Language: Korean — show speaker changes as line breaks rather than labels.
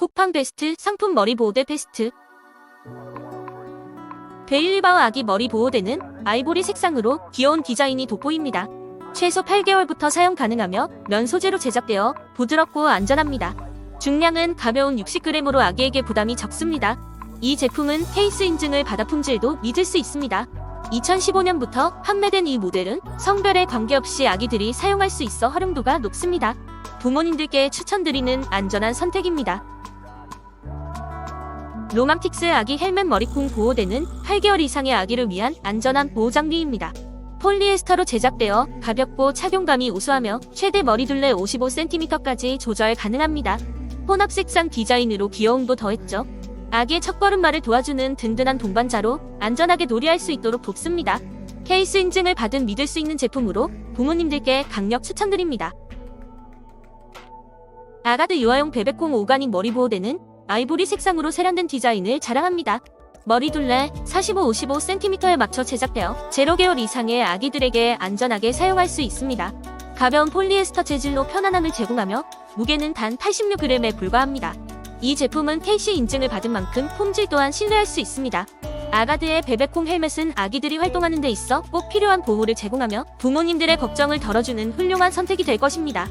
쿠팡 베스트 상품 머리 보호대 베스트 베일리바우 아기 머리 보호대는 아이보리 색상으로 귀여운 디자인이 돋보입니다. 최소 8개월부터 사용 가능하며 면 소재로 제작되어 부드럽고 안전합니다. 중량은 가벼운 60g으로 아기에게 부담이 적습니다. 이 제품은 케이스 인증을 받아 품질도 믿을 수 있습니다. 2015년부터 판매된 이 모델은 성별에 관계없이 아기들이 사용할 수 있어 활용도가 높습니다. 부모님들께 추천드리는 안전한 선택입니다. 로망틱스 아기 헬멧 머리콩 보호대는 8개월 이상의 아기를 위한 안전한 보호 장비입니다. 폴리에스터로 제작되어 가볍고 착용감이 우수하며 최대 머리둘레 55cm까지 조절 가능합니다. 혼합 색상 디자인으로 귀여움도 더했죠. 아기의 첫걸음마를 도와주는 든든한 동반자로 안전하게 놀이할 수 있도록 돕습니다. 케이스 인증을 받은 믿을 수 있는 제품으로 부모님들께 강력 추천드립니다. 아가드 유아용 베베콩 오가닉 머리 보호대는 아이보리 색상으로 세련된 디자인을 자랑합니다. 머리 둘레 45-55cm에 맞춰 제작되어 0개월 이상의 아기들에게 안전하게 사용할 수 있습니다. 가벼운 폴리에스터 재질로 편안함을 제공하며 무게는 단 86g에 불과합니다. 이 제품은 KC 인증을 받은 만큼 품질 또한 신뢰할 수 있습니다. 아가드의 베베콩 헬멧은 아기들이 활동하는 데 있어 꼭 필요한 보호를 제공하며 부모님들의 걱정을 덜어주는 훌륭한 선택이 될 것입니다.